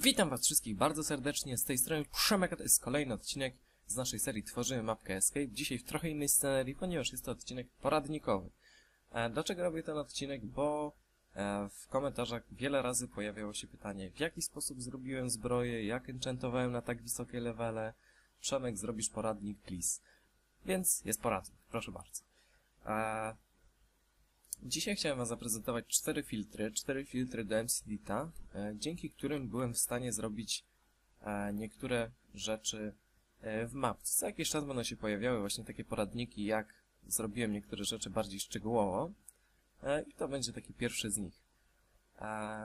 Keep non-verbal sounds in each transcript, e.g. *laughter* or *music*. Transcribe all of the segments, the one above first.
Witam was wszystkich bardzo serdecznie, z tej strony Przemek, to jest kolejny odcinek z naszej serii Tworzymy mapkę Escape. Dzisiaj w trochę innej scenerii, ponieważ jest to odcinek poradnikowy. E, dlaczego robię ten odcinek? Bo e, w komentarzach wiele razy pojawiało się pytanie, w jaki sposób zrobiłem zbroję, jak enchantowałem na tak wysokie levele. Przemek, zrobisz poradnik, please. Więc jest poradnik, proszę bardzo. Dzisiaj chciałem Wam zaprezentować cztery filtry, cztery filtry do MCDTA, e, dzięki którym byłem w stanie zrobić e, niektóre rzeczy e, w mapce. Co jakiś czas będą się pojawiały właśnie takie poradniki, jak zrobiłem niektóre rzeczy bardziej szczegółowo i to będzie taki pierwszy z nich.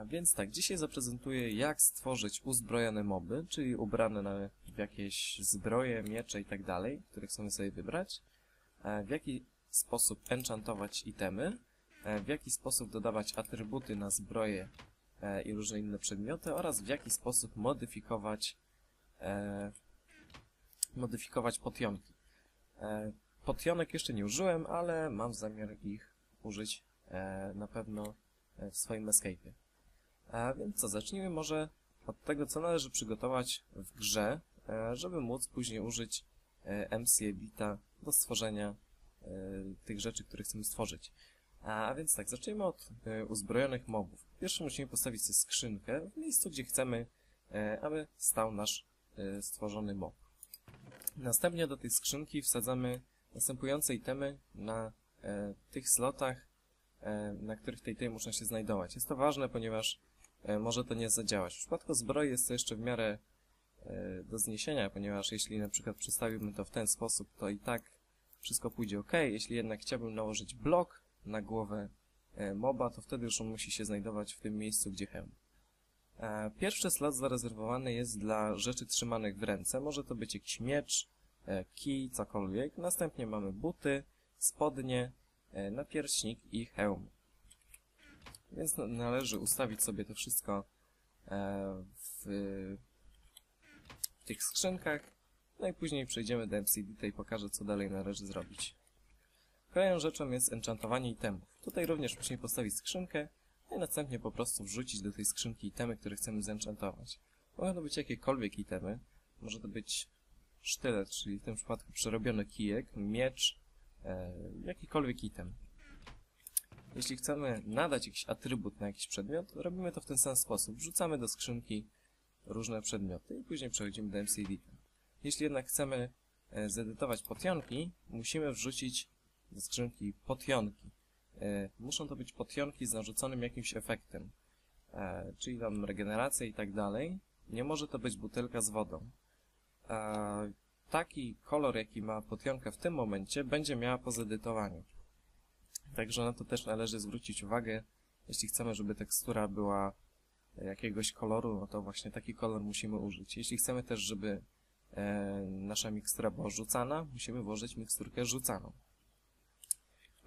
Więc tak, dzisiaj zaprezentuję jak stworzyć uzbrojone moby, czyli ubrane na, jakieś zbroje, miecze i tak dalej, które chcemy sobie wybrać, w jaki sposób enchantować itemy, w jaki sposób dodawać atrybuty na zbroje e, i różne inne przedmioty oraz w jaki sposób modyfikować e, modyfikować potionki. E, potionek jeszcze nie użyłem, ale mam zamiar ich użyć e, na pewno e, w swoim escape'ie. Więc co, zacznijmy może od tego, co należy przygotować w grze, e, żeby móc później użyć e, MC Edita do stworzenia e, tych rzeczy, które chcemy stworzyć. A więc tak, zacznijmy od e, uzbrojonych mobów. Pierwsze musimy postawić sobie skrzynkę w miejscu, gdzie chcemy, e, aby stał nasz e, stworzony mob. Następnie do tej skrzynki wsadzamy następujące itemy na tych slotach, na których te itemy muszą się znajdować. Jest to ważne, ponieważ może to nie zadziałać. W przypadku zbroi jest to jeszcze w miarę do zniesienia, ponieważ jeśli na przykład przedstawimy to w ten sposób, to i tak wszystko pójdzie ok. Jeśli jednak chciałbym nałożyć blok na głowę e, moba, to wtedy już on musi się znajdować w tym miejscu, gdzie hełm. E, Pierwszy slot zarezerwowany jest dla rzeczy trzymanych w ręce. Może to być jakiś miecz, e, kij, cokolwiek. Następnie mamy buty, spodnie, napierśnik i hełm. Więc należy ustawić sobie to wszystko w, w tych skrzynkach. No i później przejdziemy do MCD i pokażę, co dalej należy zrobić. Kolejną rzeczą jest enchantowanie itemów. Tutaj również musimy postawić skrzynkę, no i następnie po prostu wrzucić do tej skrzynki itemy, które chcemy zenchantować. Mogą to być jakiekolwiek itemy. Może to być sztylet, czyli w tym przypadku przerobiony kijek, miecz, e, jakikolwiek item. Jeśli chcemy nadać jakiś atrybut na jakiś przedmiot, robimy to w ten sam sposób. Wrzucamy do skrzynki różne przedmioty i później przechodzimy do MCD. Jeśli jednak chcemy e, zedytować potionki, musimy wrzucić skrzynki potionki. E, muszą to być potionki z narzuconym jakimś efektem, e, czyli tam regeneracja i tak dalej. Nie może to być butelka z wodą. E, taki kolor, jaki ma potionka w tym momencie, będzie miała po zedytowaniu. Także na to też należy zwrócić uwagę. Jeśli chcemy, żeby tekstura była jakiegoś koloru, no to właśnie taki kolor musimy użyć. Jeśli chcemy też, żeby nasza mikstura była rzucana, musimy włożyć miksturkę rzucaną.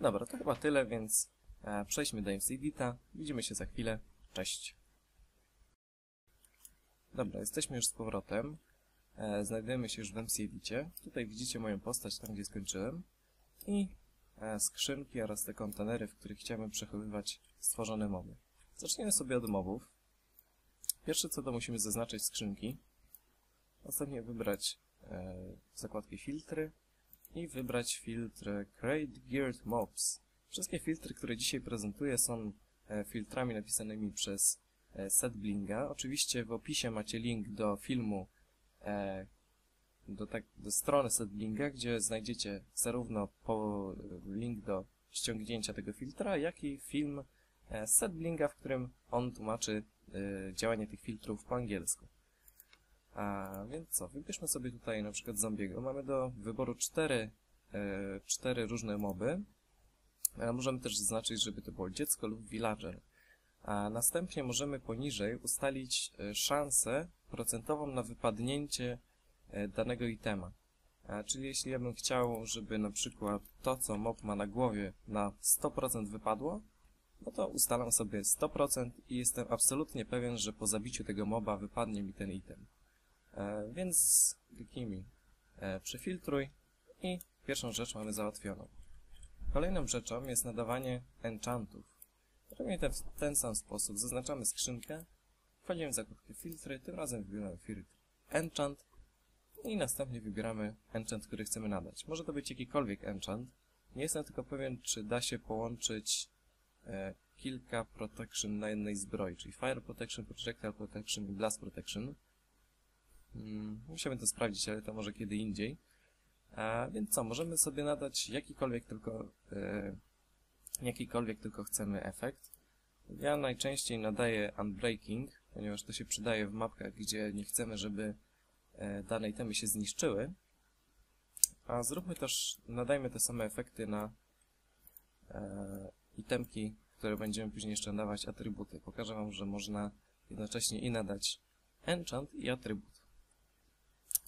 Dobra, to chyba tyle, więc e, przejdźmy do MCDita. Widzimy się za chwilę. Cześć. Dobra, jesteśmy już z powrotem. E, znajdujemy się już w MCDicie. Tutaj widzicie moją postać, tam gdzie skończyłem. I e, skrzynki oraz te kontenery, w których chciałbym przechowywać stworzone moby. Zaczniemy sobie od mobów. Pierwsze co to musimy zaznaczyć skrzynki. Następnie wybrać zakładkę filtry i wybrać filtr Create Geared Mobs. Wszystkie filtry, które dzisiaj prezentuję są e, filtrami napisanymi przez e, Setblinga. Oczywiście w opisie macie link do filmu, e, do, tak, do strony Setblinga, gdzie znajdziecie zarówno po, link do ściągnięcia tego filtra, jak i film Setblinga, w którym on tłumaczy działanie tych filtrów po angielsku. A więc co, wybierzmy sobie tutaj na przykład zombiego. Mamy do wyboru cztery, e, cztery różne moby. A możemy też zaznaczyć, żeby to było dziecko lub villager. A następnie możemy poniżej ustalić e, szansę procentową na wypadnięcie e, danego itema. A, czyli jeśli ja bym chciał, żeby na przykład to, co mob ma na głowie na 100% wypadło, no to ustalam sobie 100% i jestem absolutnie pewien, że po zabiciu tego moba wypadnie mi ten item. E, więc kliknijmy e, przefiltruj i pierwszą rzecz mamy załatwioną. Kolejną rzeczą jest nadawanie enchantów. Robimy to w ten sam sposób. Zaznaczamy skrzynkę, Wchodzimy w zakładkę filtry, tym razem wybieramy filtr enchant i następnie wybieramy enchant, który chcemy nadać. Może to być jakikolwiek enchant. Nie jestem tylko pewien, czy da się połączyć e, kilka protection na jednej zbroi, czyli Fire Protection, Projectile Protection i Blast Protection. Musiałbym to sprawdzić, ale to może kiedy indziej. A, więc co, możemy sobie nadać jakikolwiek tylko, e, jakikolwiek tylko chcemy efekt. Ja najczęściej nadaję Unbreaking, ponieważ to się przydaje w mapkach, gdzie nie chcemy, żeby e, dane itemy się zniszczyły. A zróbmy też, nadajmy te same efekty na e, itemki, które będziemy później jeszcze nadawać atrybuty. Pokażę Wam, że można jednocześnie i nadać enchant i atrybut.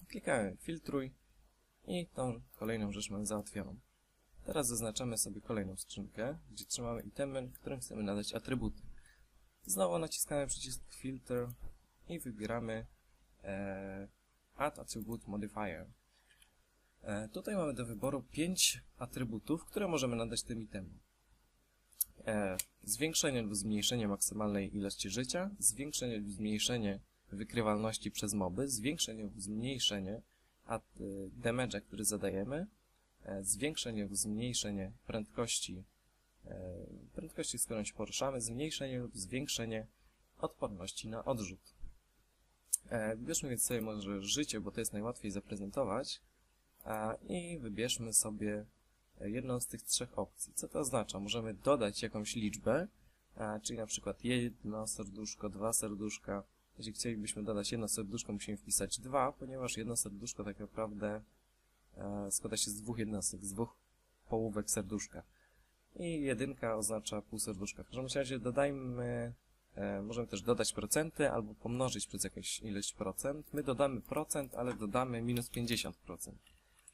Klikamy filtruj i tą kolejną rzecz mamy załatwioną. Teraz zaznaczamy sobie kolejną skrzynkę, gdzie trzymamy itemy, którym chcemy nadać atrybuty. Znowu naciskamy przycisk filter i wybieramy e, Add Attribute Modifier. E, tutaj mamy do wyboru 5 atrybutów, które możemy nadać tym itemom. E, zwiększenie lub zmniejszenie maksymalnej ilości życia, zwiększenie lub zmniejszenie wykrywalności przez moby, zwiększenie lub zmniejszenie damage'a, który zadajemy, e, zwiększenie lub zmniejszenie prędkości, e, prędkości, z którą się poruszamy, zmniejszenie lub zwiększenie odporności na odrzut. E, wybierzmy więc sobie może życie, bo to jest najłatwiej zaprezentować i wybierzmy sobie jedną z tych trzech opcji. Co to oznacza? Możemy dodać jakąś liczbę, czyli na przykład jedno serduszko, dwa serduszka. Jeśli chcielibyśmy dodać jedno serduszko, musimy wpisać dwa, ponieważ jedno serduszko tak naprawdę e, składa się z dwóch jednostek, z dwóch połówek serduszka. I jedynka oznacza pół serduszka. W każdym razie dodajmy, e, możemy też dodać procenty albo pomnożyć przez jakąś ilość procent. My dodamy procent, ale dodamy minus 50%.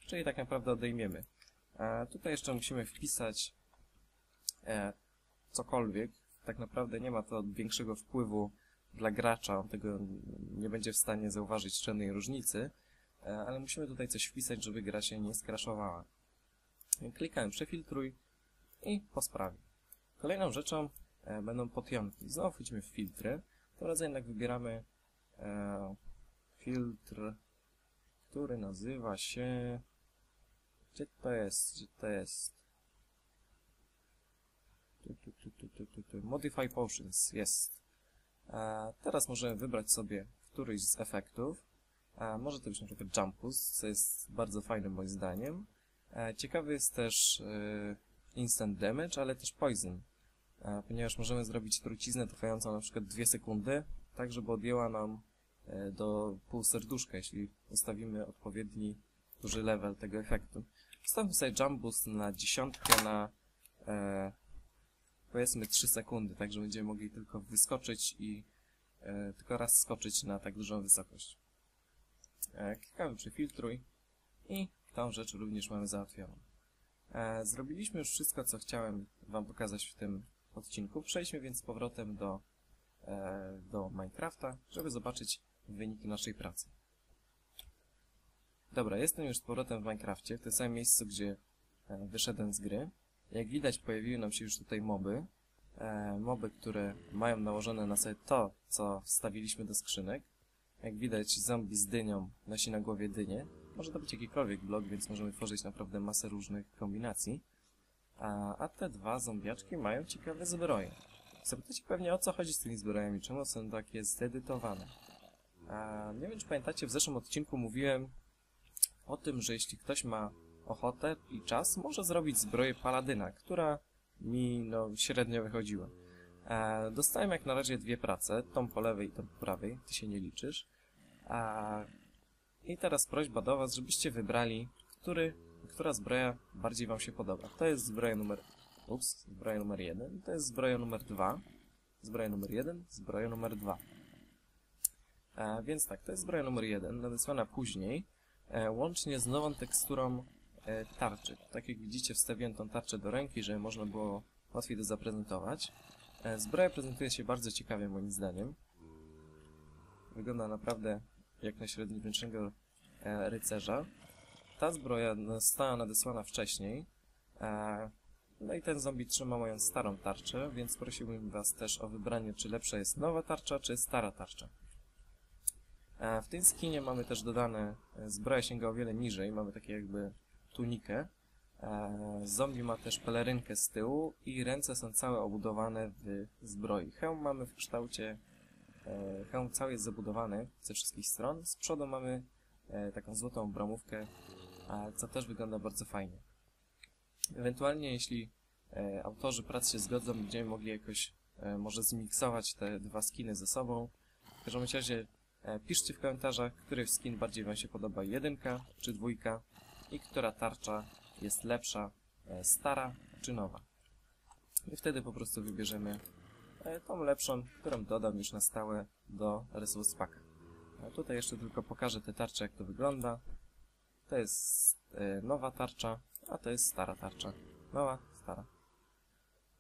Czyli tak naprawdę odejmiemy. E, tutaj jeszcze musimy wpisać cokolwiek. Tak naprawdę nie ma to większego wpływu dla gracza, on tego nie będzie w stanie zauważyć żadnej różnicy, e, ale musimy tutaj coś wpisać, żeby gra się nie skraszowała. Klikałem przefiltruj i po sprawie. Kolejną rzeczą e, będą potionki. Znowu wchodzimy w filtry. Tym razem jednak wybieramy e, filtr, który nazywa się... Gdzie to jest? Gdzie to jest? Modify Potions, jest. E, teraz możemy wybrać sobie któryś z efektów. E, może to być na przykład Jumpus, co jest bardzo fajnym moim zdaniem. E, ciekawy jest też Instant Damage, ale też Poison, ponieważ możemy zrobić truciznę trwającą na przykład 2 sekundy, tak żeby odjęła nam do pół serduszka, jeśli ustawimy odpowiedni duży level tego efektu. Ustawmy sobie Jump Boost na dziesiątkę na powiedzmy 3 sekundy, tak że będziemy mogli tylko wyskoczyć i e, tylko raz skoczyć na tak dużą wysokość. E, klikamy przefiltruj i tą rzecz również mamy załatwioną. E, zrobiliśmy już wszystko, co chciałem Wam pokazać w tym odcinku. Przejdźmy więc z powrotem do, e, do Minecrafta, żeby zobaczyć wyniki naszej pracy. Dobra, jestem już z powrotem w Minecrafcie, w tym samym miejscu, gdzie e, wyszedłem z gry. Jak widać pojawiły nam się już tutaj moby. E, moby, które mają nałożone na sobie to, co wstawiliśmy do skrzynek. Jak widać zombie z dynią nosi na głowie dynię. Może to być jakikolwiek blok, więc możemy tworzyć naprawdę masę różnych kombinacji. A, a te dwa zombiaczki mają ciekawe zbroje. Zapytacie pewnie o co chodzi z tymi zbrojami, czemu są takie zedytowane. A, nie wiem czy pamiętacie, w zeszłym odcinku mówiłem o tym, że jeśli ktoś ma ochotę i czas, może zrobić zbroję paladyna, która mi no, średnio wychodziła. E, dostałem jak na razie dwie prace, tą po lewej i tą po prawej, ty się nie liczysz. E, I teraz prośba do was, żebyście wybrali, który, która zbroja bardziej wam się podoba. To jest zbroja numer... Ups, zbroja numer jeden, to jest zbroja numer dwa. Zbroja numer jeden, zbroja numer dwa. E, więc tak, to jest zbroja numer jeden, nadesłana później, e, łącznie z nową teksturą tarczy. Tak jak widzicie, wstawiłem tą tarczę do ręki, żeby można było łatwiej to zaprezentować. E, zbroja prezentuje się bardzo ciekawie moim zdaniem. Wygląda naprawdę jak na średniowiecznego e, rycerza. Ta zbroja została nadesłana wcześniej. E, No i ten zombie trzyma moją starą tarczę, więc prosiłbym was też o wybranie, czy lepsza jest nowa tarcza, czy stara tarcza. E, W tym skinie mamy też dodane, e, zbroja sięga o wiele niżej, mamy takie jakby tunikę. E, Zombie ma też pelerynkę z tyłu i ręce są całe obudowane w zbroi. Hełm mamy w kształcie, e, hełm cały jest zabudowany ze wszystkich stron. Z przodu mamy e, taką złotą bramówkę, co też wygląda bardzo fajnie. Ewentualnie jeśli autorzy prac się zgodzą, będziemy mogli jakoś może zmiksować te dwa skiny ze sobą. W każdym razie piszcie w komentarzach, który skin bardziej Wam się podoba, jedynka czy dwójka i która tarcza jest lepsza, e, stara czy nowa. I wtedy po prostu wybierzemy e, tą lepszą, którą dodam już na stałe do Resource Packa. A tutaj jeszcze tylko pokażę te tarcze, jak to wygląda. To jest e, nowa tarcza, a to jest stara tarcza. Nowa, stara.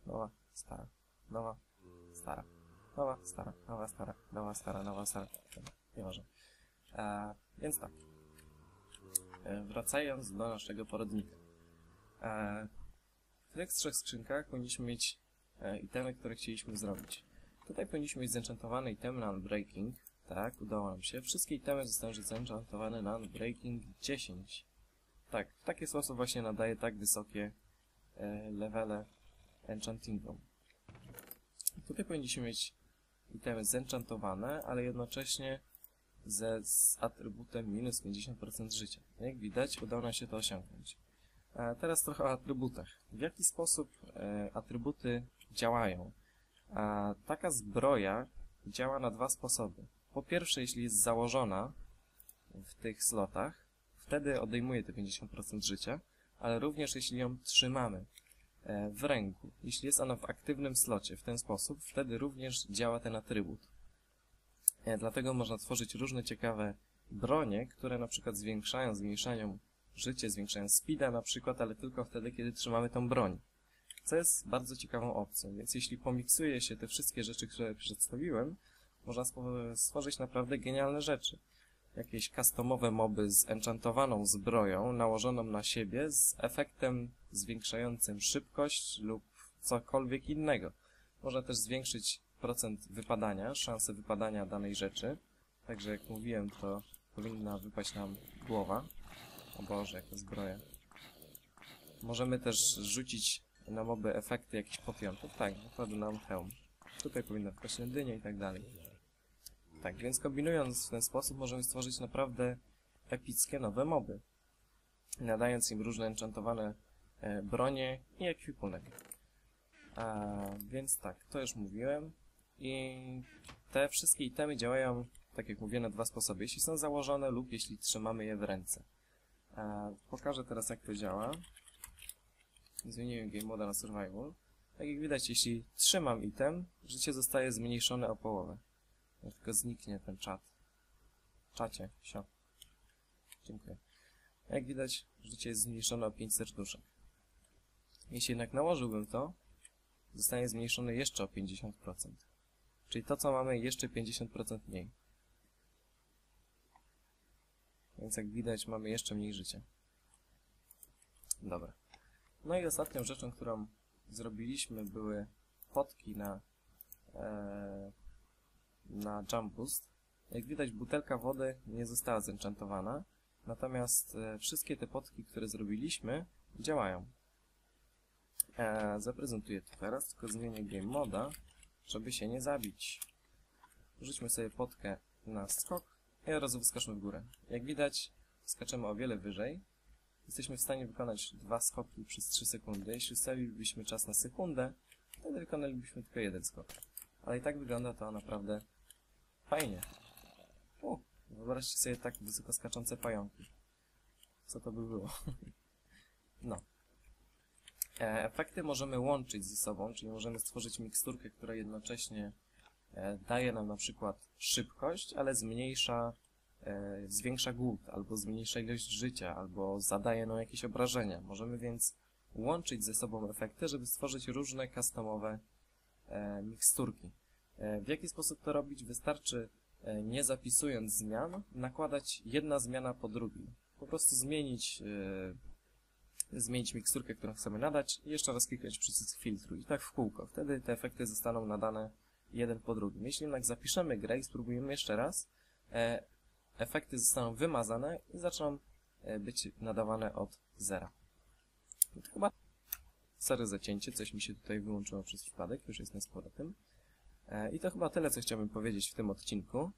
Nowa, stara. Nowa, stara. Nowa, stara. Nowa, stara. Nowa, stara. Nowa, stara. Dobra, Nieważne. E, więc tak. E, wracając do naszego poradnika. E, w tych trzech skrzynkach powinniśmy mieć e, itemy, które chcieliśmy zrobić. Tutaj powinniśmy mieć zenchantowane itemy na Unbreaking. Tak, udało nam się. Wszystkie itemy zostały zenchantowane na Unbreaking 10. Tak, w taki sposób właśnie nadaje tak wysokie levele enchantingu. Tutaj powinniśmy mieć itemy zenchantowane, ale jednocześnie ze, z atrybutem minus 50% życia. Jak widać, udało nam się to osiągnąć. A teraz trochę o atrybutach. W jaki sposób e, atrybuty działają? A, taka zbroja działa na dwa sposoby. Po pierwsze, jeśli jest założona w tych slotach, wtedy odejmuje te 50% życia, ale również jeśli ją trzymamy e, w ręku, jeśli jest ona w aktywnym slocie w ten sposób, wtedy również działa ten atrybut. E, Dlatego można tworzyć różne ciekawe bronie, które na przykład zwiększają, zmniejszają życie, zwiększają speeda na przykład, ale tylko wtedy, kiedy trzymamy tą broń. Co jest bardzo ciekawą opcją, więc jeśli pomiksuje się te wszystkie rzeczy, które przedstawiłem, można stworzyć naprawdę genialne rzeczy. Jakieś customowe moby z enchantowaną zbroją, nałożoną na siebie, z efektem zwiększającym szybkość lub cokolwiek innego. Można też zwiększyć procent wypadania, szansę wypadania danej rzeczy. Także jak mówiłem, to powinna wypaść nam głowa. O Boże, jaka zbroja. Możemy też rzucić na moby efekty jakichś popiątów. Tak, nakłada nam hełm. Tutaj powinna wpaść dynia i tak dalej. Tak, więc kombinując w ten sposób możemy stworzyć naprawdę epickie nowe moby. Nadając im różne enchantowane e, bronie i ekwipunek. A, więc tak, to już mówiłem. I te wszystkie itemy działają, tak jak mówię, na dwa sposoby. Jeśli są założone lub jeśli trzymamy je w ręce. A, pokażę teraz jak to działa. Zmieniłem game moda na survival. Tak jak widać, jeśli trzymam item, życie zostaje zmniejszone o połowę. Jak tylko zniknie ten czat. Czacie, sio. Dziękuję. Jak widać, życie jest zmniejszone o 5 serduszek. Jeśli jednak nałożyłbym to, zostanie zmniejszone jeszcze o 50%. Czyli to, co mamy, jeszcze 50% mniej. Więc jak widać, mamy jeszcze mniej życia. Dobra. No i ostatnią rzeczą, którą zrobiliśmy, były potki na, e, na Jump Boost. Jak widać, butelka wody nie została zenchantowana, natomiast e, wszystkie te potki, które zrobiliśmy, działają. E, zaprezentuję to teraz, tylko zmienię game moda, żeby się nie zabić. Rzućmy sobie potkę na skok i od razu wyskoczmy w górę. Jak widać, skaczemy o wiele wyżej. Jesteśmy w stanie wykonać dwa skoki przez 3 sekundy. Jeśli ustawilibyśmy czas na sekundę, wtedy wykonalibyśmy tylko jeden skok. Ale i tak wygląda to naprawdę fajnie. U, wyobraźcie sobie tak wysoko skaczące pająki. Co to by było? *laughs* no. E, efekty możemy łączyć ze sobą, czyli możemy stworzyć miksturkę, która jednocześnie e, daje nam na przykład szybkość, ale zmniejsza, e, zwiększa głód, albo zmniejsza ilość życia, albo zadaje nam jakieś obrażenia. Możemy więc łączyć ze sobą efekty, żeby stworzyć różne customowe miksturki. W jaki sposób to robić? Wystarczy, nie zapisując zmian, nakładać jedna zmiana po drugiej. Po prostu zmienić zmienić miksturkę, którą chcemy nadać i jeszcze raz kliknąć przycisk filtru i tak w kółko. Wtedy te efekty zostaną nadane jeden po drugim. Jeśli jednak zapiszemy grę i spróbujemy jeszcze raz, e, efekty zostaną wymazane i zaczną e, być nadawane od zera. I to chyba sorry za cięcie, coś mi się tutaj wyłączyło przez przypadek, już jestem z powrotem. E, I to chyba tyle, co chciałbym powiedzieć w tym odcinku.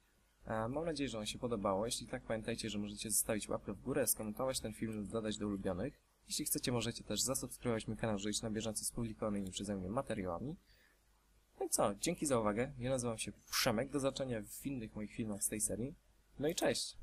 E, Mam nadzieję, że on się podobało. Jeśli tak, pamiętajcie, że możecie zostawić łapkę w górę, skomentować ten film lub dodać do ulubionych. Jeśli chcecie, możecie też zasubskrybować mój kanał, żeby być na bieżąco z publikowanymi przeze mnie materiałami. No i co, dzięki za uwagę. Ja nazywam się Przemek, do zobaczenia w innych moich filmach z tej serii. No i cześć!